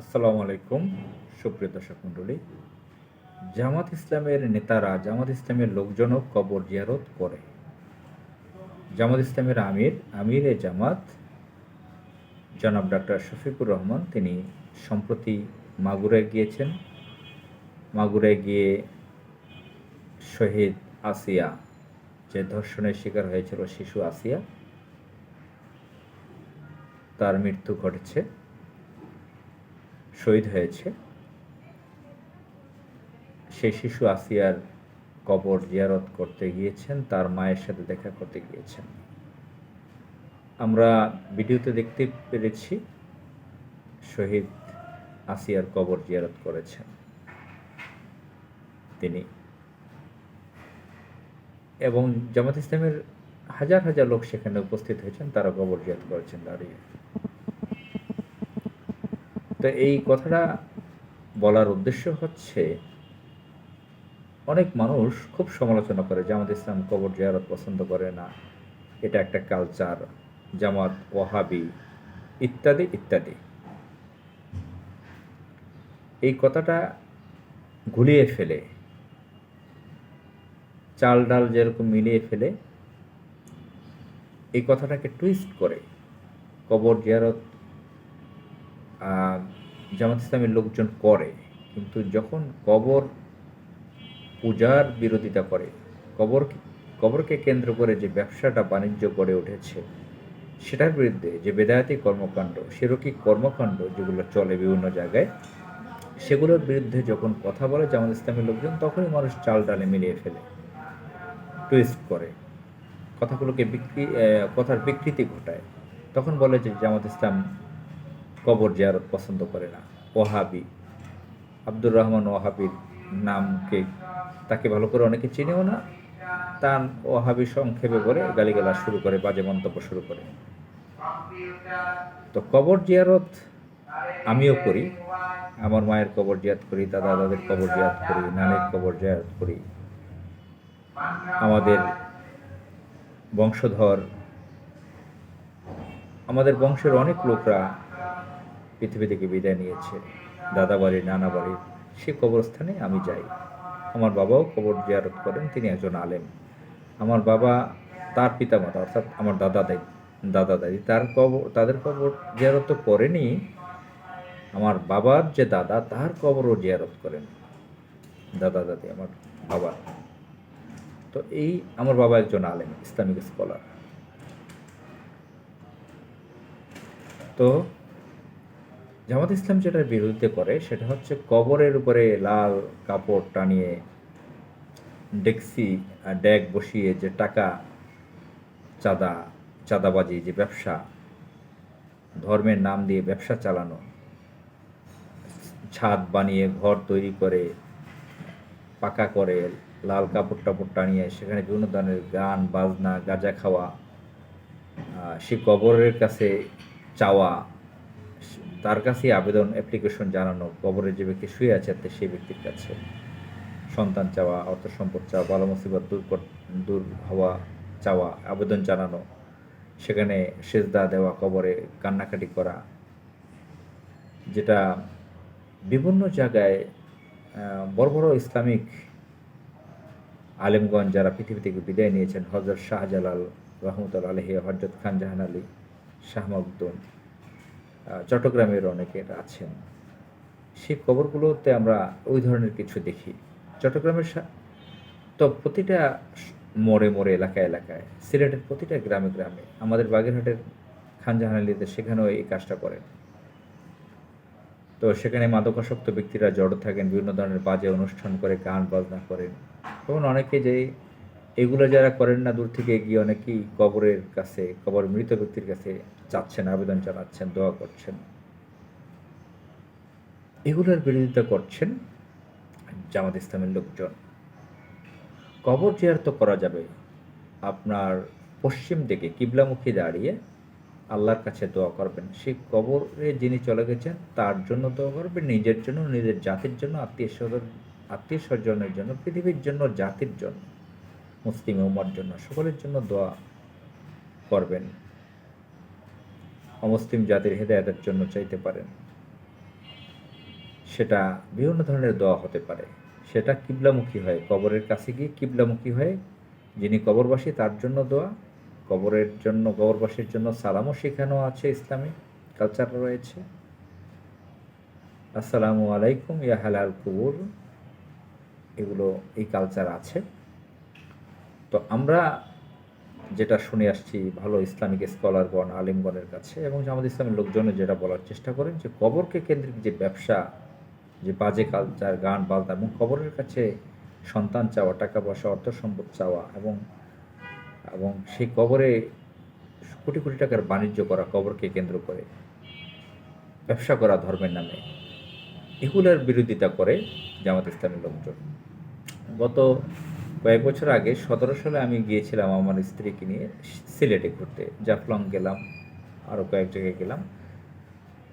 আসসালামু আলাইকুম, সুপ্রিয় দর্শক মণ্ডলী। জামাত ইসলামের নেতারা জামাত ইসলামের লোকজনও কবর জিয়ারত করে। জামাত ইসলামের আমির আমির এ জামাত, জনাব ডাক্তার শফিকুর রহমান, তিনি সম্প্রতি মাগুরায় গিয়েছেন। মাগুরায় গিয়ে শহীদ আসিয়া যে ধর্ষণের শিকার হয়েছিল শিশু আসিয়া, তার মৃত্যু ঘটেছে। শহীদ হয়েছে। সেই শিশু আসিয়ার কবর জিয়ারত করতে গিয়েছেন, তার মায়ের সাথে দেখা করতে গিয়েছেন। আমরা ভিডিওতে দেখতে পেরেছি, শহীদ আসিয়ার কবর জিয়ারত করেছেন তিনি। এবং জামাত ইসলামের হাজার হাজার লোক সেখানে উপস্থিত হয়েছেন, তারা কবর জিয়ারত করেছেন দাঁড়িয়ে। তো এই কথাটা বলার উদ্দেশ্য হচ্ছে, অনেক মানুষ খুব সমালোচনা করে জামাত ইসলাম কবর জিয়ারত পছন্দ করে না, এটা একটা কালচার জামাত, ওয়াহাবি, ইত্যাদি ইত্যাদি। এই কথাটা ঘুলিয়ে ফেলে চাল ডাল যেরকম মিলিয়ে ফেলে, এই কথাটাকে টুইস্ট করে কবর জিয়ারত জামাত ইসলামের লোকজন করে, কিন্তু যখন কবর পূজার বিরোধিতা করে, কবর কবরকে কেন্দ্র করে যে ব্যবসাটা বাণিজ্য গড়ে উঠেছে, সেটার বিরুদ্ধে যে বেদায়াতি কর্মকাণ্ড, সেরকি কর্মকাণ্ড যেগুলো চলে বিভিন্ন জায়গায়, সেগুলোর বিরুদ্ধে যখন কথা বলে জামাত ইসলামের লোকজন, তখনই মানুষ চাল ডালে মিলিয়ে ফেলে টুইস্ট করে। কথাগুলোকে বিক্রি কথার বিকৃতি ঘটায়। তখন বলে যে জামাত ইসলাম কবর জিয়ারত পছন্দ করে না। ওহাবি, আব্দুর রহমান ওহাবির নামকে তাকে ভালো করে অনেকে চিনেও না। তার ওহাবি সংক্ষেপে বলে গালিগালা শুরু করে, বাজে মন্তব্য শুরু করে। তো কবর জিয়ারত আমিও করি, আমার মায়ের কবর জিয়াত করি, দাদা দাদের কবর জিয়াত করি, নানির কবর জিয়াত করি। আমাদের বংশধর, আমাদের বংশের অনেক লোকরা পৃথিবী থেকে বিদায় নিয়েছে। দাদা বাড়ি, নানা বাড়ি, সে কবরস্থানে আমি যাই। আমার বাবাও কবর জিয়ারত করেন, তিনি একজন আলেম। আমার বাবা তার পিতামাতা, অর্থাৎ আমার দাদা দাই, দাদা দাদি, তার কবর, তাদের কবর জিয়ারত তো করেনি। আমার বাবার যে দাদা, তার কবরও জিয়ারত করেন। দাদা দাদি, আমার বাবা। তো এই আমার বাবা একজন আলেম, ইসলামিক স্কলার। তো জামাত ইসলাম যেটার বিরুদ্ধে করে, সেটা হচ্ছে কবরের উপরে লাল কাপড় টানিয়ে ডেক্সি ড্যাগ বসিয়ে যে টাকা, চাঁদা, চাঁদাবাজি, যে ব্যবসা, ধর্মের নাম দিয়ে ব্যবসা চালানো, ছাদ বানিয়ে ঘর তৈরি করে, পাকা করে লাল কাপড় টাপড় টানিয়ে সেখানে বিভিন্ন ধরনের গান, বাজনা, গাঁজা খাওয়া সে কবরের কাছে চাওয়া তার কাছে আবেদন অ্যাপ্লিকেশন জানানো, কবরে যে ব্যক্তি শুয়ে আছে তে সেই ব্যক্তির কাছে। সন্তান চাওয়া, অর্থ সম্পদ চাওয়া, ভালো মুসিবত দূর দূর হওয়া চাওয়া, আবেদন জানানো, সেখানে সেজদা দেওয়া, কবরে কান্নাকাটি করা, যেটা বিভিন্ন জায়গায় বড় বড় ইসলামিক আলেমগঞ্জ যারা পৃথিবী থেকে বিদায় নিয়েছেন হজরত শাহজালাল রহমতুল্লা আলহী হজরত খান জাহান আলী, শাহ চট্টগ্রামের অনেকের আছেন। সেই কবরগুলোতে আমরা ওই ধরনের কিছু দেখি। চট্টগ্রামের তো প্রতিটা মোড়ে মোড়ে, এলাকায় এলাকায়, সিলেটের প্রতিটা গ্রামে গ্রামে, আমাদের বাগেরহাটের খানজাহান আলীতে সেখানেও এই কাজটা করেন। তো সেখানে মাদকাসক্ত ব্যক্তিরা জড়ো থাকেন, বিভিন্ন ধরনের বাজে অনুষ্ঠান করে, গান বাজনা করেন। তখন অনেকে যে এগুলো যারা করেন না, দূর থেকে গিয়ে অনেকেই কবরের কাছে, কবর মৃত ব্যক্তির কাছে চাচ্ছেন আবেদন জানাচ্ছেন, দোয়া করছেন। এগুলোর বিরোধিতা করছেন জামাত ইসলামের লোকজন। কবর জিয়ারত করা যাবে। আপনার পশ্চিম দিকে কিবলামুখী দাঁড়িয়ে আল্লাহর কাছে দোয়া করবেন। সেই কবরে যিনি চলে গেছেন, তার জন্য দোয়া করবেন, নিজের জন্য, নিজের জাতির জন্য, আত্মীয় স্বজন, আত্মীয় স্বজনের জন্য, পৃথিবীর জন্য, জাতির জন্য। মুসলিম উম্মার জন্য, সকলের জন্য দোয়া করবেন। অমুসলিম জাতির হেদায়তের জন্য চাইতে পারেন। সেটা বিভিন্ন ধরনের দোয়া হতে পারে। সেটা কিবলামুখী হয়, কবরের কাছে গিয়ে কিবলামুখী হয়ে যিনি কবরবাসী তার জন্য দোয়া, কবরের জন্য, কবরবাসীর জন্য সালামও শেখানো আছে ইসলামে কালচার রয়েছে। আসসালামু আলাইকুম, ইয়া হালাল কুবুর। এগুলো এই কালচার আছে। তো আমরা যেটা শুনে আসছি, ভালো ইসলামিক স্কলারগণ, আলিমগণের কাছে এবং জামাত ইসলামের লোকজনের যেটা বলার চেষ্টা করেন যে কবরকে কেন্দ্রিক যে ব্যবসা, যে বাজে কালচার, গান, বাজনা এবং কবরের কাছে সন্তান চাওয়া, টাকা পয়সা, অর্থ সম্পদ চাওয়া এবং এবং সেই কবরে কোটি কোটি টাকার বাণিজ্য করা কবরকে কেন্দ্র করে ব্যবসা করা ধর্মের নামে, এগুলোর বিরোধিতা করে জামাত ইসলামের লোকজন। গত কয়েক বছর আগে সতেরো সালে আমি গিয়েছিলাম আমার স্ত্রীকে নিয়ে সিলেটে ঘুরতে। জাফলং গেলাম আরও কয়েক জায়গায় গেলাম।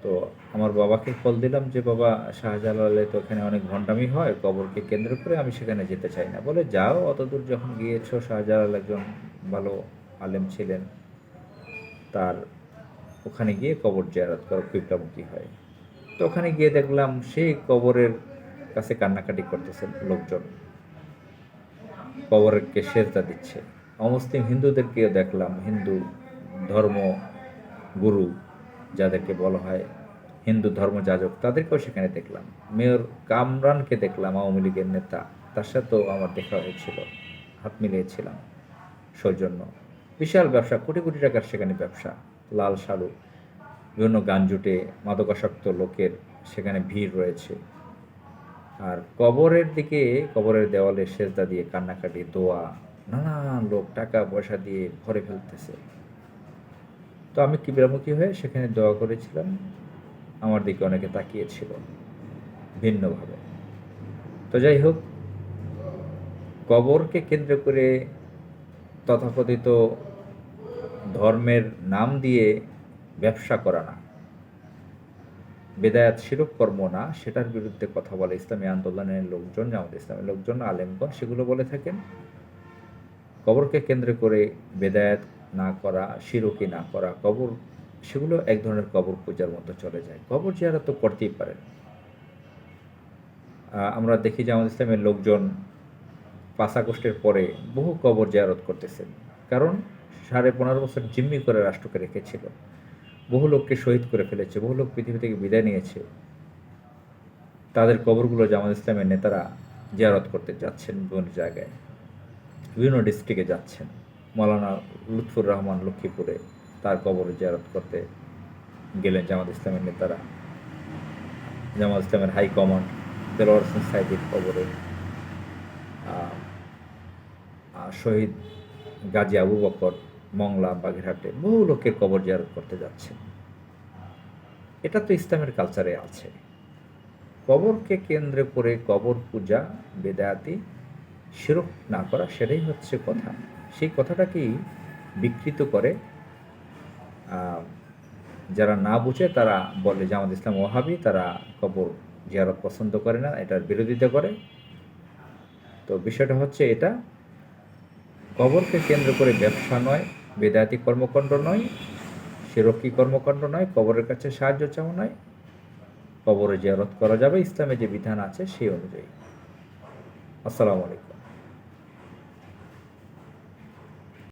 তো আমার বাবাকে কল দিলাম যে, বাবা, শাহজালালে তো ওখানে অনেক ভণ্ডামি হয়, কবরকে কেন্দ্র করে আমি সেখানে যেতে চাই না। বলে, যাও, অত দূর যখন গিয়েছো, শাহজালাল একজন ভালো আলেম ছিলেন। তার ওখানে গিয়ে কবর জিয়ারত করো কিবলামুখী হয়। তো ওখানে গিয়ে দেখলাম সেই কবরের কাছে কান্নাকাটি করতেছেন লোকজন। কবরকে সেজদা দিচ্ছে। অমুসলিম হিন্দুদেরকেও দেখলাম, হিন্দু ধর্ম গুরু যাদেরকে বলা হয়, হিন্দু ধর্মযাজক তাদেরকেও সেখানে দেখলাম। মেয়র কামরানকে দেখলাম, আওয়ামী লীগের নেতা, তার সাথেও আমার দেখা হয়েছিল, হাত মিলিয়েছিলাম সৌজন্য। বিশাল ব্যবসা, কোটি কোটি টাকার সেখানে ব্যবসা, লাল সালু, বিভিন্ন গান জুটে মাদকাসক্ত লোকের সেখানে ভিড় রয়েছে। আর কবরের দিকে, কবরের দেওয়ালে সেজদা দিয়ে কান্নাকাটি, দোয়া, নানান লোক টাকা পয়সা দিয়ে ভরে ফেলতেছে। তো আমি কিবরামুখী হয়ে সেখানে দোয়া করেছিলাম। আমার দিকে অনেকে তাকিয়েছিল ভিন্নভাবে। তো যাই হোক, কবরকে কেন্দ্র করে তথাকথিত ধর্মের নাম দিয়ে ব্যবসা করা না। বেদায়াত শিরক কর্ম না, সেটার বিরুদ্ধে কথা বলে ইসলামী আন্দোলনের লোকজন, জামাত ইসলামের লোকজন, আলেমগণ, সেগুলো বলে থাকেন। কবরকে কেন্দ্র করে বেদায়াত না করা, শিরকি না করা, কবর, সেগুলো এক ধরনের কবর পূজার মতো চলে যায়। কবর জিয়ারা তো করতেই পারেন। আমরা দেখি যে আমাদের ইসলামের লোকজন পাঁচ আগস্টের পরে বহু কবর জিয়ারত করতেছেন। কারণ সাড়ে পনেরো বছর জিম্মি করে রাষ্ট্রকে রেখেছিল। বহু লোককে শহীদ করে ফেলেছে, বহু লোক পৃথিবী থেকে বিদায় নিয়েছে। তাদের কবরগুলো জামাত ইসলামের নেতারা জিয়ারত করতে যাচ্ছেন বিভিন্ন জায়গায়। বিভিন্ন ডিস্ট্রিক্টে যাচ্ছেন। মৌলানা লুৎফুর রহমান লক্ষ্মীপুরে তার কবর জিয়ারত করতে গেলেন জামাত ইসলামের নেতারা। জামাত ইসলামের হাই কমান্ড দেলোয়ার হোসেন সাইদির কবরে শহীদ গাজী আবু বকর মংলা, বাগেরহাটে বহু লোকের কবর জিয়ারত করতে যাচ্ছেন এটা তো ইসলামের কালচারে আছে। কবরকে কেন্দ্রে করে কবর পূজা, বেদায়াতি, শিরক না করা সেটাই হচ্ছে কথা। সেই কথাটাকেই বিকৃত করে যারা না বুঝে তারা বলে যে আমাদের ইসলাম ওহাবি তারা কবর জিয়ারত পছন্দ করে না, এটার বিরোধিতা করে। তো বিষয়টা হচ্ছে এটা। কবরকে কেন্দ্র করে ব্যবসা নয় বেদায়াতি কর্মকাণ্ড নয় সেরকি কর্মকাণ্ড নয়, কবরের কাছে সাহায্য চাও নয়, কবরে জিয়ারত করা যাবে, ইসলামে যে বিধান আছে সেই অনুযায়ী। আসসালামু আলাইকুম।